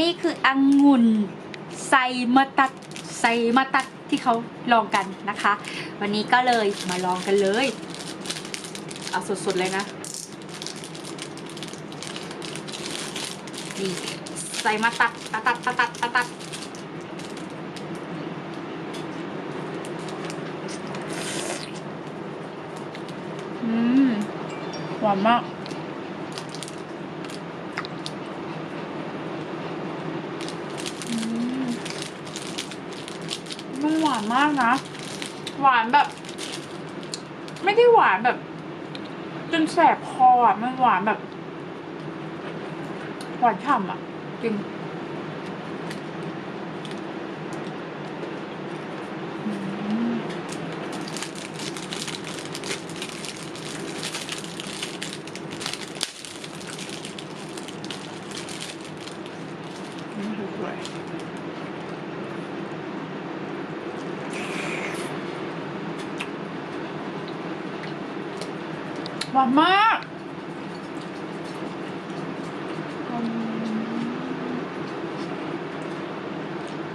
นี่คือองุ่นไซมาตัดไซมาตัดที่เขาลองกันนะคะ วันนี้ก็เลยมาลองกันเลยเอาสดๆเลยนะนี่ใส่มาตัดตัดตัดตัดตัดตัดตัดอืมหวานมาก มันหวานมากนะ หวานแบบ ไม่ได้หวานแบบ จนแสบคออะ มันหวานแบบ หวานฉ่ำอะ จริงสวย 妈妈。